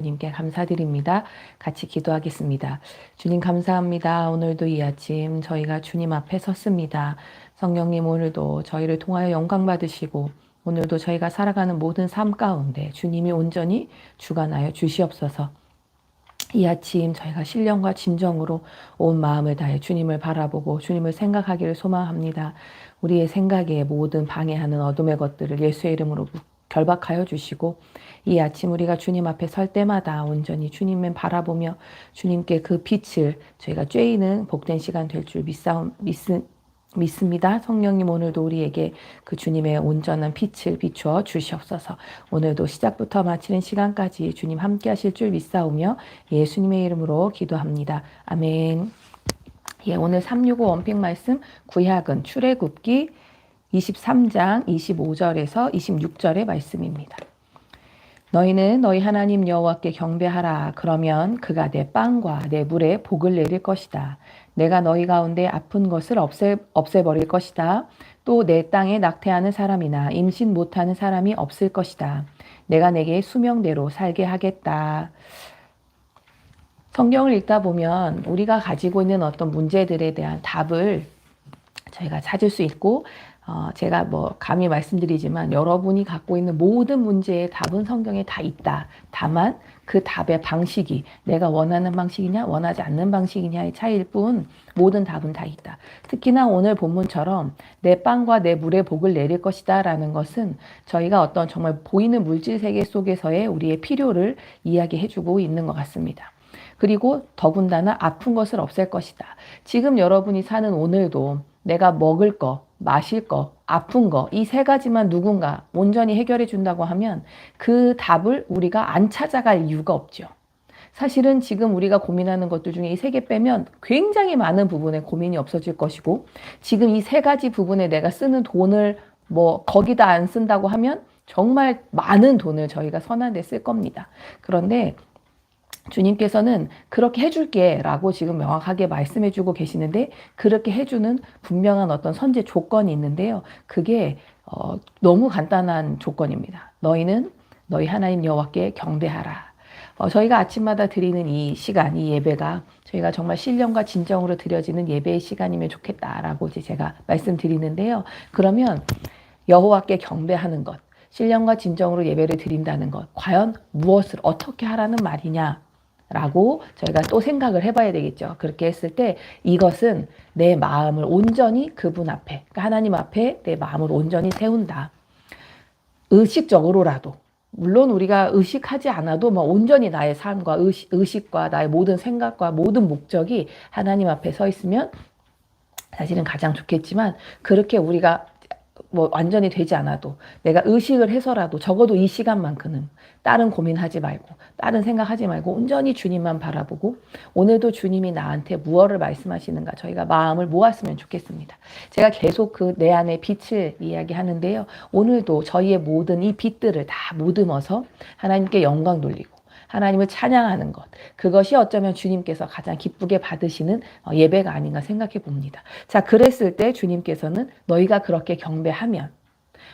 주님께 감사드립니다. 같이 기도하겠습니다. 주님 감사합니다. 오늘도 이 아침 저희가 주님 앞에 섰습니다. 성령님 오늘도 저희를 통하여 영광 받으시고 오늘도 저희가 살아가는 모든 삶 가운데 주님이 온전히 주관하여 주시옵소서. 이 아침 저희가 신령과 진정으로 온 마음을 다해 주님을 바라보고 주님을 생각하기를 소망합니다. 우리의 생각에 모든 방해하는 어둠의 것들을 예수의 이름으로 결박하여 주시고 이 아침 우리가 주님 앞에 설 때마다 온전히 주님을 바라보며 주님께 그 빛을 저희가 쬐이는 복된 시간 될 줄 믿사움 믿습 믿습니다. 성령님 오늘도 우리에게 그 주님의 온전한 빛을 비추어 주시옵소서. 오늘도 시작부터 마치는 시간까지 주님 함께 하실 줄 믿사오며 예수님의 이름으로 기도합니다. 아멘. 예, 오늘 365 원픽 말씀 구약은 출애굽기 23장 25절에서 26절의 말씀입니다. 너희는 너희 하나님 여호와께 경배하라. 그러면 그가 내 빵과 내 물에 복을 내릴 것이다. 내가 너희 가운데 아픈 것을 없애, 없애버릴 것이다. 또 내 땅에 낙태하는 사람이나 임신 못하는 사람이 없을 것이다. 내가 내게 수명대로 살게 하겠다. 성경을 읽다 보면 우리가 가지고 있는 어떤 문제들에 대한 답을 저희가 찾을 수 있고 어, 제가 뭐 감히 말씀드리지만 여러분이 갖고 있는 모든 문제의 답은 성경에 다 있다. 다만 그 답의 방식이 내가 원하는 방식이냐 원하지 않는 방식이냐의 차이일 뿐 모든 답은 다 있다. 특히나 오늘 본문처럼 내 빵과 내 물의 복을 내릴 것이다 라는 것은 저희가 어떤 정말 보이는 물질 세계 속에서의 우리의 필요를 이야기해 주고 있는 것 같습니다. 그리고 더군다나 아픈 것을 없앨 것이다. 지금 여러분이 사는 오늘도 내가 먹을 거, 마실 거, 아픈 거, 이 세 가지만 누군가 온전히 해결해 준다고 하면 그 답을 우리가 안 찾아갈 이유가 없죠. 사실은 지금 우리가 고민하는 것들 중에 이 세 개 빼면 굉장히 많은 부분에 고민이 없어질 것이고 지금 이 세 가지 부분에 내가 쓰는 돈을 뭐 거기다 안 쓴다고 하면 정말 많은 돈을 저희가 선한 데 쓸 겁니다. 그런데 주님께서는 그렇게 해줄게 라고 지금 명확하게 말씀해 주고 계시는데 그렇게 해주는 분명한 어떤 선제 조건이 있는데요. 그게 어, 너무 간단한 조건입니다. 너희는 너희 하나님 여호와께 경배하라. 어, 저희가 아침마다 드리는 이 시간, 이 예배가 저희가 정말 신령과 진정으로 드려지는 예배의 시간이면 좋겠다라고 이제 제가 말씀드리는데요. 그러면 여호와께 경배하는 것, 신령과 진정으로 예배를 드린다는 것, 과연 무엇을 어떻게 하라는 말이냐? 라고 저희가 또 생각을 해봐야 되겠죠. 그렇게 했을 때 이것은 내 마음을 온전히 그분 앞에, 그러니까 하나님 앞에 내 마음을 온전히 세운다. 의식적으로라도. 물론 우리가 의식하지 않아도 뭐 온전히 나의 삶과 의식, 의식과 나의 모든 생각과 모든 목적이 하나님 앞에 서 있으면 사실은 가장 좋겠지만 그렇게 우리가 뭐 완전히 되지 않아도 내가 의식을 해서라도 적어도 이 시간만큼은 다른 고민하지 말고 다른 생각하지 말고 온전히 주님만 바라보고 오늘도 주님이 나한테 무엇을 말씀하시는가 저희가 마음을 모았으면 좋겠습니다. 제가 계속 그 내 안에 빛을 이야기하는데요. 오늘도 저희의 모든 이 빛들을 다 무듬어서 하나님께 영광 돌리고 하나님을 찬양하는 것. 그것이 어쩌면 주님께서 가장 기쁘게 받으시는 어, 예배가 아닌가 생각해 봅니다. 자, 그랬을 때 주님께서는 너희가 그렇게 경배하면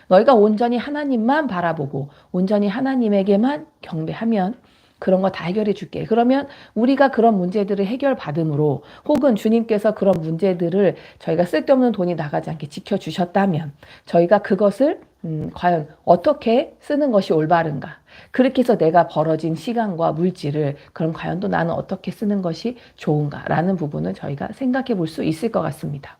너희가 온전히 하나님만 바라보고 온전히 하나님에게만 경배하면 그런 거 다 해결해 줄게. 그러면 우리가 그런 문제들을 해결받음으로 혹은 주님께서 그런 문제들을 저희가 쓸데없는 돈이 나가지 않게 지켜주셨다면 저희가 그것을 음, 과연 어떻게 쓰는 것이 올바른가. 그렇게 해서 내가 벌어진 시간과 물질을 그럼 과연 또 나는 어떻게 쓰는 것이 좋은가라는 부분을 저희가 생각해 볼 수 있을 것 같습니다.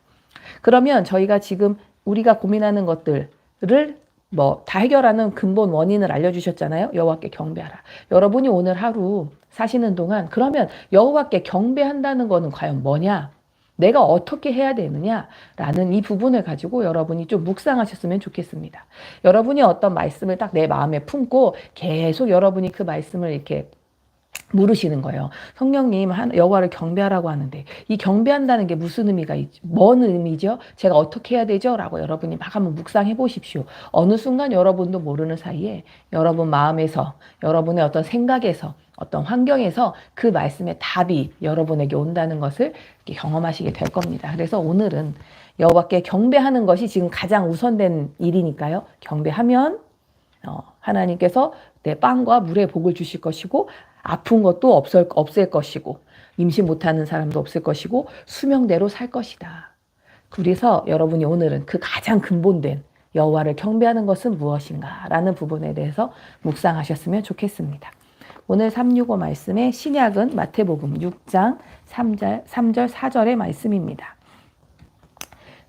그러면 저희가 지금 우리가 고민하는 것들을 뭐 다 해결하는 근본 원인을 알려주셨잖아요. 여호와께 경배하라. 여러분이 오늘 하루 사시는 동안 그러면 여호와께 경배한다는 거는 과연 뭐냐? 내가 어떻게 해야 되느냐라는 이 부분을 가지고 여러분이 좀 묵상하셨으면 좋겠습니다. 여러분이 어떤 말씀을 딱 내 마음에 품고 계속 여러분이 그 말씀을 이렇게 물으시는 거예요. 성령님 여호와를 경배하라고 하는데 이 경배한다는 게 무슨 의미가 있지? 뭔 의미죠? 제가 어떻게 해야 되죠? 라고 여러분이 막 한번 묵상해 보십시오. 어느 순간 여러분도 모르는 사이에 여러분 마음에서 여러분의 어떤 생각에서 어떤 환경에서 그 말씀의 답이 여러분에게 온다는 것을 경험하시게 될 겁니다. 그래서 오늘은 여호와께 경배하는 것이 지금 가장 우선된 일이니까요. 경배하면 어, 하나님께서 내 빵과 물의 복을 주실 것이고 아픈 것도 없을, 없을 것이고 임신 못하는 사람도 없을 것이고 수명대로 살 것이다. 그래서 여러분이 오늘은 그 가장 근본된 여호와를 경배하는 것은 무엇인가라는 부분에 대해서 묵상하셨으면 좋겠습니다. 오늘 365 말씀의 신약은 마태복음 6장 3절, 3절 4절의 말씀입니다.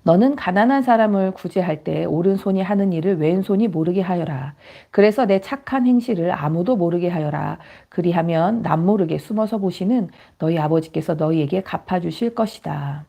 너는 가난한 사람을 구제할 때 오른손이 하는 일을 왼손이 모르게 하여라. 그래서 내 착한 행실을 아무도 모르게 하여라. 그리하면 남 모르게 숨어서 보시는 너희 아버지께서 너희에게 갚아주실 것이다.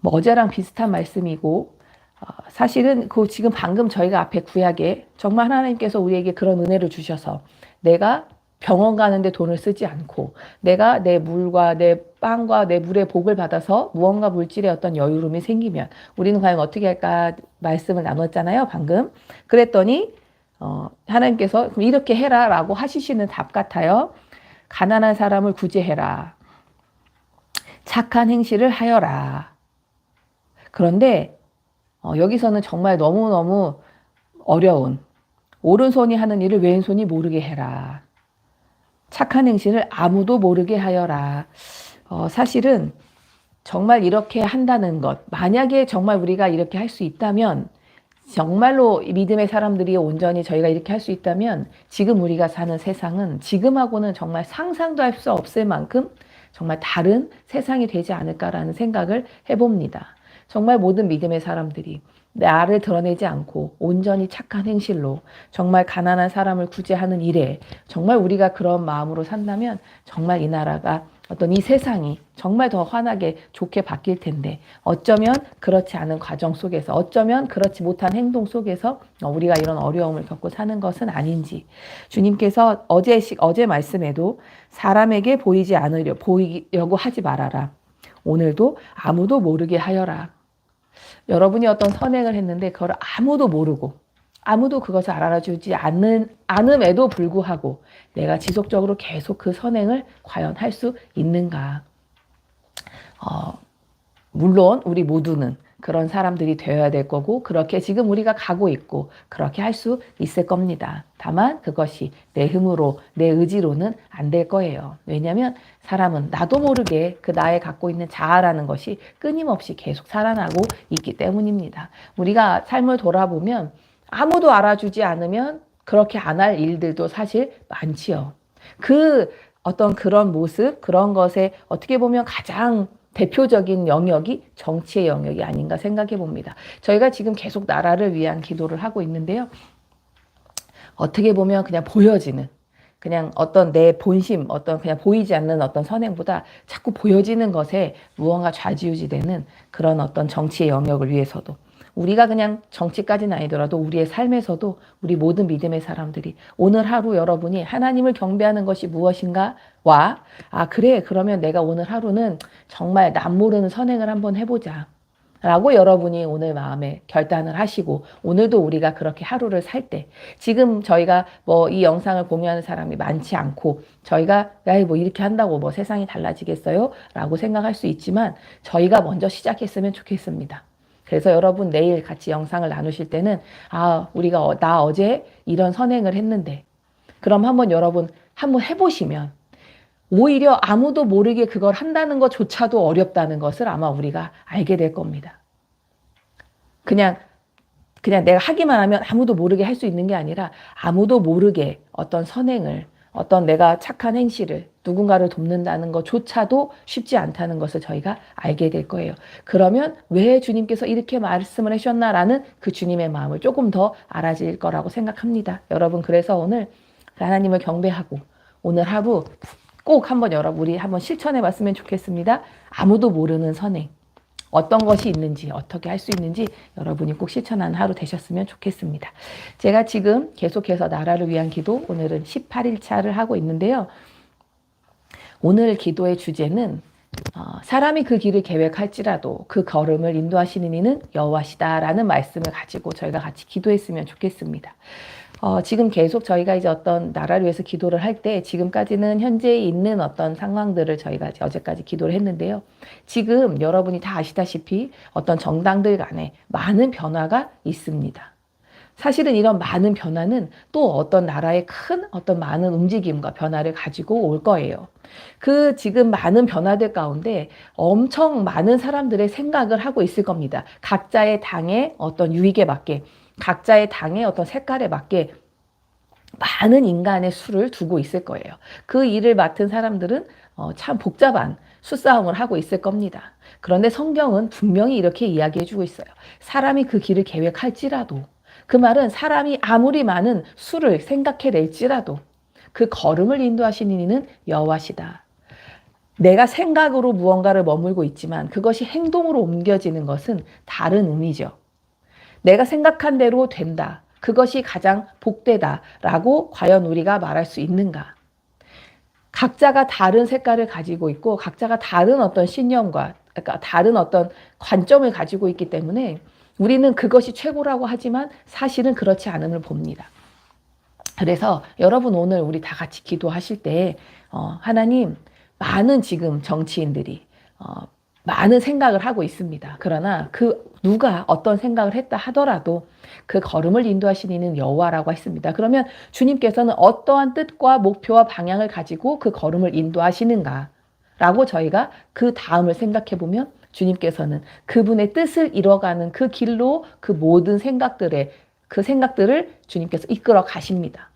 뭐 어제랑 비슷한 말씀이고 어, 사실은 그 지금 방금 저희가 앞에 구약에 정말 하나님께서 우리에게 그런 은혜를 주셔서 내가 병원 가는데 돈을 쓰지 않고 내가 내 물과 내 빵과 내 물의 복을 받아서 무언가 물질의 어떤 여유로움이 생기면 우리는 과연 어떻게 할까 말씀을 나눴잖아요 방금. 그랬더니 어, 하나님께서 그럼 이렇게 해라라고 하시는 답 같아요. 가난한 사람을 구제해라. 착한 행실을 하여라. 그런데 어, 여기서는 정말 너무 너무 어려운 오른손이 하는 일을 왼손이 모르게 해라. 착한 행실을 아무도 모르게 하여라. 어, 사실은 정말 이렇게 한다는 것, 만약에 정말 우리가 이렇게 할 수 있다면, 정말로 믿음의 사람들이 온전히 저희가 이렇게 할 수 있다면, 지금 우리가 사는 세상은 지금하고는 정말 상상도 할 수 없을 만큼 정말 다른 세상이 되지 않을까라는 생각을 해봅니다. 정말 모든 믿음의 사람들이 나를 드러내지 않고 온전히 착한 행실로 정말 가난한 사람을 구제하는 일에 정말 우리가 그런 마음으로 산다면 정말 이 나라가 어떤 이 세상이 정말 더 환하게 좋게 바뀔 텐데 어쩌면 그렇지 않은 과정 속에서 어쩌면 그렇지 못한 행동 속에서 우리가 이런 어려움을 겪고 사는 것은 아닌지 주님께서 어제 어제 말씀에도 사람에게 보이지 않으려 보이려고 하지 말아라. 오늘도 아무도 모르게 하여라 여러분이 어떤 선행을 했는데 그걸 아무도 모르고 아무도 그것을 알아주지 않는, 않음에도 불구하고 내가 지속적으로 계속 그 선행을 과연 할 수 있는가. 어, 물론 우리 모두는 그런 사람들이 되어야 될 거고 그렇게 지금 우리가 가고 있고 그렇게 할 수 있을 겁니다. 다만 그것이 내 힘으로 내 의지로는 안 될 거예요. 왜냐하면 사람은 나도 모르게 그 나에 갖고 있는 자아라는 것이 끊임없이 계속 살아나고 있기 때문입니다. 우리가 삶을 돌아보면 아무도 알아주지 않으면 그렇게 안 할 일들도 사실 많지요. 그 어떤 그런 모습, 그런 것에 어떻게 보면 가장 대표적인 영역이 정치의 영역이 아닌가 생각해 봅니다. 저희가 지금 계속 나라를 위한 기도를 하고 있는데요. 어떻게 보면 그냥 보여지는 그냥 어떤 내 본심, 어떤 그냥 보이지 않는 어떤 선행보다 자꾸 보여지는 것에 무언가 좌지우지되는 그런 어떤 정치의 영역을 위해서도 우리가 그냥 정치까지는 아니더라도 우리의 삶에서도 우리 모든 믿음의 사람들이 오늘 하루 여러분이 하나님을 경배하는 것이 무엇인가 와, 아, 그래. 그러면 내가 오늘 하루는 정말 남 모르는 선행을 한번 해보자. 라고 여러분이 오늘 마음에 결단을 하시고 오늘도 우리가 그렇게 하루를 살 때 지금 저희가 뭐 이 영상을 공유하는 사람이 많지 않고 저희가 야뭐 이렇게 한다고 뭐 세상이 달라지겠어요? 라고 생각할 수 있지만 저희가 먼저 시작했으면 좋겠습니다. 그래서 여러분 내일 같이 영상을 나누실 때는 아 우리가 어, 나 어제 이런 선행을 했는데 그럼 한번 여러분 한번 해보시면 오히려 아무도 모르게 그걸 한다는 것조차도 어렵다는 것을 아마 우리가 알게 될 겁니다. 그냥 그냥 내가 하기만 하면 아무도 모르게 할 수 있는 게 아니라 아무도 모르게 어떤 선행을 어떤 내가 착한 행실을 누군가를 돕는다는 것조차도 쉽지 않다는 것을 저희가 알게 될 거예요. 그러면 왜 주님께서 이렇게 말씀을 하셨나라는 그 주님의 마음을 조금 더 알아질 거라고 생각합니다. 여러분 그래서 오늘 하나님을 경배하고 오늘 하루 꼭 한번 여러분 우리 한번 실천해 봤으면 좋겠습니다. 아무도 모르는 선행. 어떤 것이 있는지 어떻게 할 수 있는지 여러분이 꼭 실천하는 하루 되셨으면 좋겠습니다. 제가 지금 계속해서 나라를 위한 기도 오늘은 18일차를 하고 있는데요. 오늘 기도의 주제는 어, 사람이 그 길을 계획할지라도 그 걸음을 인도하시는 이는 여호와시다라는 말씀을 가지고 저희가 같이 기도했으면 좋겠습니다. 어, 지금 계속 저희가 이제 어떤 나라를 위해서 기도를 할 때 지금까지는 현재 있는 어떤 상황들을 저희가 어제까지 기도를 했는데요. 지금 여러분이 다 아시다시피 어떤 정당들 간에 많은 변화가 있습니다. 사실은 이런 많은 변화는 또 어떤 나라의 큰 어떤 많은 움직임과 변화를 가지고 올 거예요. 그 지금 많은 변화들 가운데 엄청 많은 사람들의 생각을 하고 있을 겁니다. 각자의 당의 어떤 유익에 맞게, 각자의 당의 어떤 색깔에 맞게 많은 인간의 수를 두고 있을 거예요. 그 일을 맡은 사람들은 어, 참 복잡한 수싸움을 하고 있을 겁니다. 그런데 성경은 분명히 이렇게 이야기해주고 있어요. 사람이 그 길을 계획할지라도 그 말은 사람이 아무리 많은 수를 생각해낼지라도 그 걸음을 인도하시는 이는 여호와시다. 내가 생각으로 무언가를 머물고 있지만 그것이 행동으로 옮겨지는 것은 다른 의미죠. 내가 생각한 대로 된다. 그것이 가장 복되다 라고 과연 우리가 말할 수 있는가? 각자가 다른 색깔을 가지고 있고 각자가 다른 어떤 신념과 그러니까 다른 어떤 관점을 가지고 있기 때문에 우리는 그것이 최고라고 하지만 사실은 그렇지 않음을 봅니다. 그래서 여러분 오늘 우리 다 같이 기도하실 때 어, 하나님 많은 지금 정치인들이 어, 많은 생각을 하고 있습니다. 그러나 그 누가 어떤 생각을 했다 하더라도 그 걸음을 인도하시는 이는 여호와라고 했습니다. 그러면 주님께서는 어떠한 뜻과 목표와 방향을 가지고 그 걸음을 인도하시는가? 라고 저희가 그 다음을 생각해 보면 주님께서는 그분의 뜻을 이뤄가는 그 길로 그 모든 생각들의 그 생각들을 주님께서 이끌어 가십니다.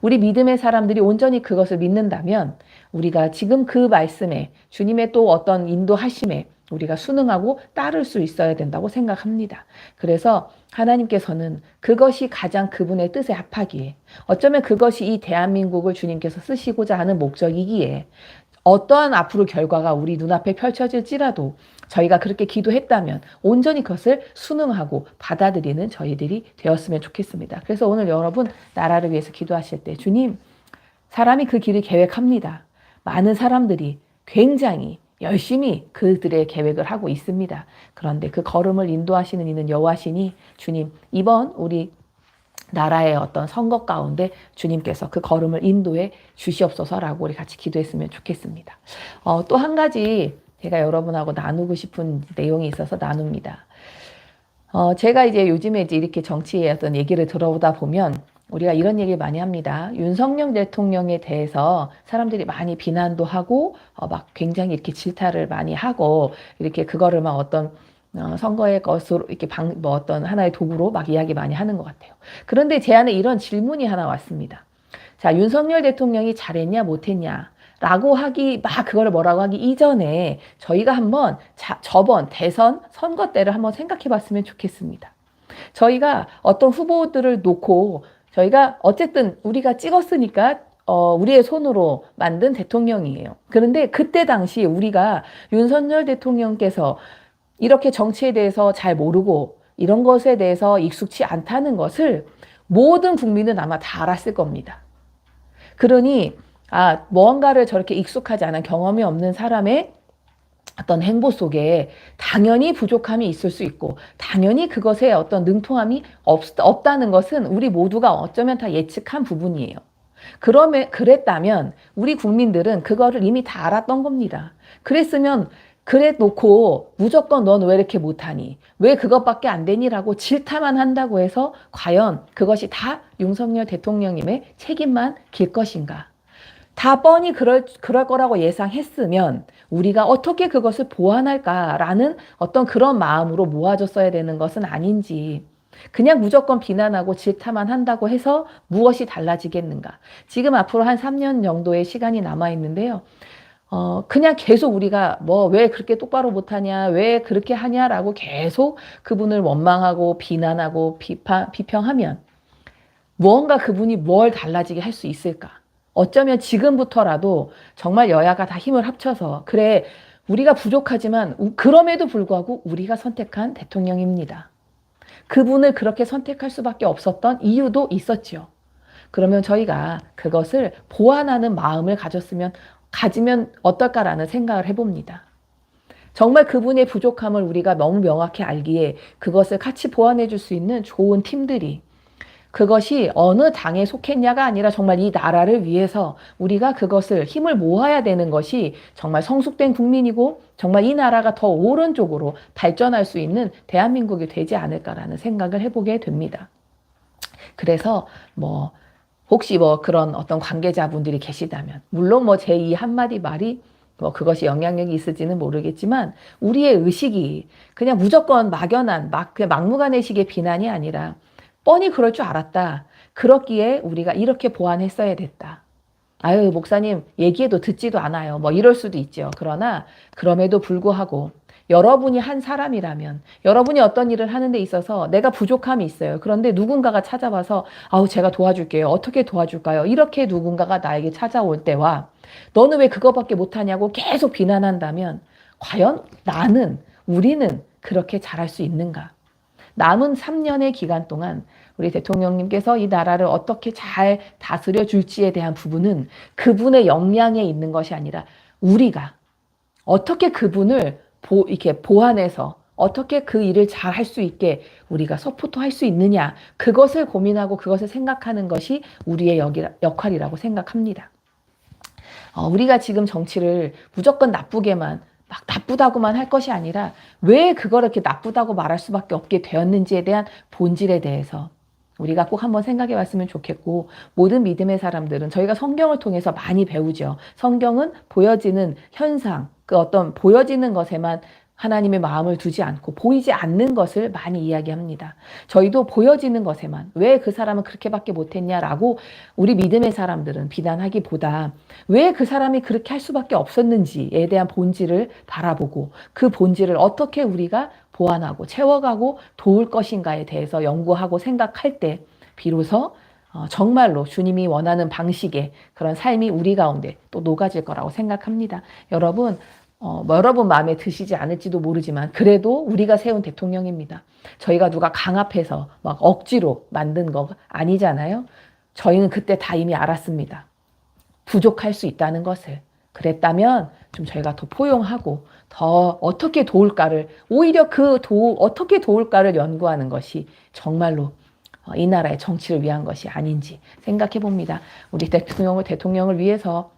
우리 믿음의 사람들이 온전히 그것을 믿는다면 우리가 지금 그 말씀에 주님의 또 어떤 인도하심에 우리가 순응하고 따를 수 있어야 된다고 생각합니다. 그래서 하나님께서는 그것이 가장 그분의 뜻에 합하기에 어쩌면 그것이 이 대한민국을 주님께서 쓰시고자 하는 목적이기에 어떠한 앞으로 결과가 우리 눈앞에 펼쳐질지라도 저희가 그렇게 기도했다면 온전히 그것을 순응하고 받아들이는 저희들이 되었으면 좋겠습니다. 그래서 오늘 여러분 나라를 위해서 기도하실 때 주님 사람이 그 길을 계획합니다. 많은 사람들이 굉장히 열심히 그들의 계획을 하고 있습니다. 그런데 그 걸음을 인도하시는 이는 여호와시니 주님 이번 우리 나라의 어떤 선거 가운데 주님께서 그 걸음을 인도해 주시옵소서라고 우리 같이 기도했으면 좋겠습니다. 어, 또 한 가지 제가 여러분하고 나누고 싶은 내용이 있어서 나눕니다. 어, 제가 이제 요즘에 이제 이렇게 정치의 어떤 얘기를 들어보다 보면 우리가 이런 얘기 많이 합니다. 윤석열 대통령에 대해서 사람들이 많이 비난도 하고 어, 막 굉장히 이렇게 질타를 많이 하고 이렇게 그거를 막 어떤 어, 선거의 것으로 이렇게 방, 뭐 어떤 하나의 도구로 막 이야기 많이 하는 것 같아요. 그런데 제 안에 이런 질문이 하나 왔습니다. 자, 윤석열 대통령이 잘했냐, 못했냐. 라고 하기, 막 그거를 뭐라고 하기 이전에 저희가 한번 자, 저번 대선 선거 때를 한번 생각해 봤으면 좋겠습니다. 저희가 어떤 후보들을 놓고 저희가 어쨌든 우리가 찍었으니까 어, 우리의 손으로 만든 대통령이에요. 그런데 그때 당시 우리가 윤석열 대통령께서 이렇게 정치에 대해서 잘 모르고 이런 것에 대해서 익숙치 않다는 것을 모든 국민은 아마 다 알았을 겁니다. 그러니 아, 무언가를 저렇게 익숙하지 않은 경험이 없는 사람의 어떤 행보 속에 당연히 부족함이 있을 수 있고 당연히 그것에 어떤 능통함이 없, 없다는 것은 우리 모두가 어쩌면 다 예측한 부분이에요. 그러면 그랬다면 우리 국민들은 그거를 이미 다 알았던 겁니다. 그랬으면 그래 놓고 무조건 넌 왜 이렇게 못하니? 왜 그것밖에 안 되니라고 질타만 한다고 해서 과연 그것이 다 윤석열 대통령님의 책임만 길 것인가? 다 뻔히 그럴, 그럴 거라고 예상했으면 우리가 어떻게 그것을 보완할까라는 어떤 그런 마음으로 모아졌어야 되는 것은 아닌지. 그냥 무조건 비난하고 질타만 한다고 해서 무엇이 달라지겠는가. 지금 앞으로 한 3년 정도의 시간이 남아 있는데요. 어, 그냥 계속 우리가 뭐 왜 그렇게 똑바로 못하냐, 왜 그렇게 하냐라고 계속 그분을 원망하고 비난하고 비판, 비평하면 무언가 그분이 뭘 달라지게 할 수 있을까? 어쩌면 지금부터라도 정말 여야가 다 힘을 합쳐서 그래 우리가 부족하지만 그럼에도 불구하고 우리가 선택한 대통령입니다. 그분을 그렇게 선택할 수밖에 없었던 이유도 있었지요. 그러면 저희가 그것을 보완하는 마음을 가졌으면 가지면 어떨까라는 생각을 해봅니다. 정말 그분의 부족함을 우리가 너무 명확히 알기에 그것을 같이 보완해 줄 수 있는 좋은 팀들이 그것이 어느 당에 속했냐가 아니라 정말 이 나라를 위해서 우리가 그것을 힘을 모아야 되는 것이 정말 성숙된 국민이고 정말 이 나라가 더 옳은 쪽으로 발전할 수 있는 대한민국이 되지 않을까라는 생각을 해보게 됩니다. 그래서 뭐 혹시 뭐 그런 어떤 관계자분들이 계시다면 물론 뭐 제 이 한마디 말이 뭐 그것이 영향력이 있을지는 모르겠지만 우리의 의식이 그냥 무조건 막연한 막 그냥 막무가내식의 비난이 아니라 뻔히 그럴 줄 알았다. 그렇기에 우리가 이렇게 보완했어야 됐다. 아유, 목사님, 얘기해도 듣지도 않아요. 뭐 이럴 수도 있죠. 그러나 그럼에도 불구하고 여러분이 한 사람이라면 여러분이 어떤 일을 하는 데 있어서 내가 부족함이 있어요. 그런데 누군가가 찾아와서 아우 제가 도와줄게요. 어떻게 도와줄까요? 이렇게 누군가가 나에게 찾아올 때와 너는 왜 그거밖에 못하냐고 계속 비난한다면 과연 나는 우리는 그렇게 잘할 수 있는가? 남은 3년의 기간 동안 우리 대통령님께서 이 나라를 어떻게 잘 다스려 줄지에 대한 부분은 그분의 역량에 있는 것이 아니라 우리가 어떻게 그분을 보, 이렇게 보완해서 어떻게 그 일을 잘 할 수 있게 우리가 서포트 할 수 있느냐 그것을 고민하고 그것을 생각하는 것이 우리의 역할이라고 생각합니다. 어, 우리가 지금 정치를 무조건 나쁘게만 막 나쁘다고만 할 것이 아니라 왜 그걸 이렇게 나쁘다고 말할 수밖에 없게 되었는지에 대한 본질에 대해서 우리가 꼭 한번 생각해 봤으면 좋겠고 모든 믿음의 사람들은 저희가 성경을 통해서 많이 배우죠. 성경은 보여지는 현상, 그 어떤 보여지는 것에만 하나님의 마음을 두지 않고 보이지 않는 것을 많이 이야기합니다. 저희도 보여지는 것에만 왜 그 사람은 그렇게밖에 못했냐라고 우리 믿음의 사람들은 비난하기보다 왜 그 사람이 그렇게 할 수밖에 없었는지에 대한 본질을 바라보고 그 본질을 어떻게 우리가 보완하고 채워가고 도울 것인가에 대해서 연구하고 생각할 때 비로소 어, 정말로 주님이 원하는 방식의 그런 삶이 우리 가운데 또 녹아질 거라고 생각합니다. 여러분, 어, 뭐 여러분 마음에 드시지 않을지도 모르지만 그래도 우리가 세운 대통령입니다. 저희가 누가 강압해서 막 억지로 만든 거 아니잖아요. 저희는 그때 다 이미 알았습니다. 부족할 수 있다는 것을. 그랬다면 좀 저희가 더 포용하고 더 어떻게 도울까를 오히려 그 도, 어떻게 도울까를 연구하는 것이 정말로 어, 이 나라의 정치를 위한 것이 아닌지 생각해 봅니다. 우리 대통령을 대통령을 위해서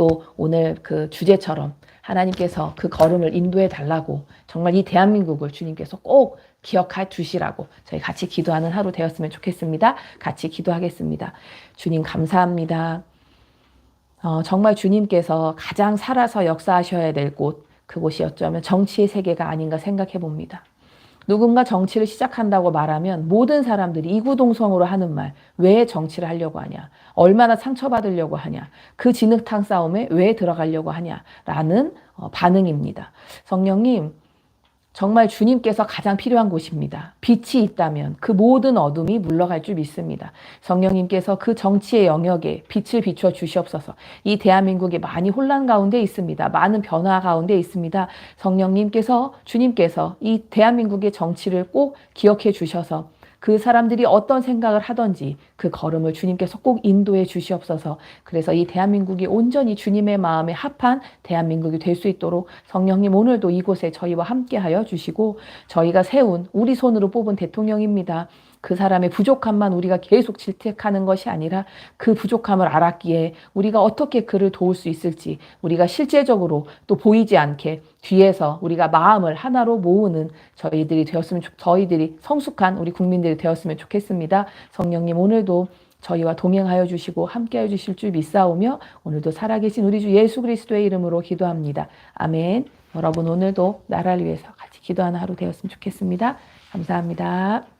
또 오늘 그 주제처럼 하나님께서 그 걸음을 인도해 달라고 정말 이 대한민국을 주님께서 꼭 기억해 주시라고 저희 같이 기도하는 하루 되었으면 좋겠습니다. 같이 기도하겠습니다. 주님 감사합니다. 어, 정말 주님께서 가장 살아서 역사하셔야 될 곳, 그곳이 어쩌면 정치의 세계가 아닌가 생각해 봅니다. 누군가 정치를 시작한다고 말하면 모든 사람들이 이구동성으로 하는 말, 왜 정치를 하려고 하냐? 얼마나 상처받으려고 하냐? 그 진흙탕 싸움에 왜 들어가려고 하냐? 라는 어, 반응입니다. 성령님, 정말 주님께서 가장 필요한 곳입니다. 빛이 있다면 그 모든 어둠이 물러갈 줄 믿습니다. 성령님께서 그 정치의 영역에 빛을 비춰 주시옵소서. 이 대한민국이 많이 혼란 가운데 있습니다. 많은 변화 가운데 있습니다. 성령님께서 주님께서 이 대한민국의 정치를 꼭 기억해 주셔서 그 사람들이 어떤 생각을 하던지 그 걸음을 주님께서 꼭 인도해 주시옵소서. 그래서 이 대한민국이 온전히 주님의 마음에 합한 대한민국이 될 수 있도록 성령님 오늘도 이곳에 저희와 함께하여 주시고 저희가 세운 우리 손으로 뽑은 대통령입니다. 그 사람의 부족함만 우리가 계속 질책하는 것이 아니라 그 부족함을 알았기에 우리가 어떻게 그를 도울 수 있을지 우리가 실제적으로 또 보이지 않게 뒤에서 우리가 마음을 하나로 모으는 저희들이 되었으면 저희들이 성숙한 우리 국민들이 되었으면 좋겠습니다. 성령님 오늘도 저희와 동행하여 주시고 함께하여 주실 줄 믿사오며 오늘도 살아계신 우리 주 예수 그리스도의 이름으로 기도합니다. 아멘. 여러분 오늘도 나라를 위해서 같이 기도하는 하루 되었으면 좋겠습니다. 감사합니다.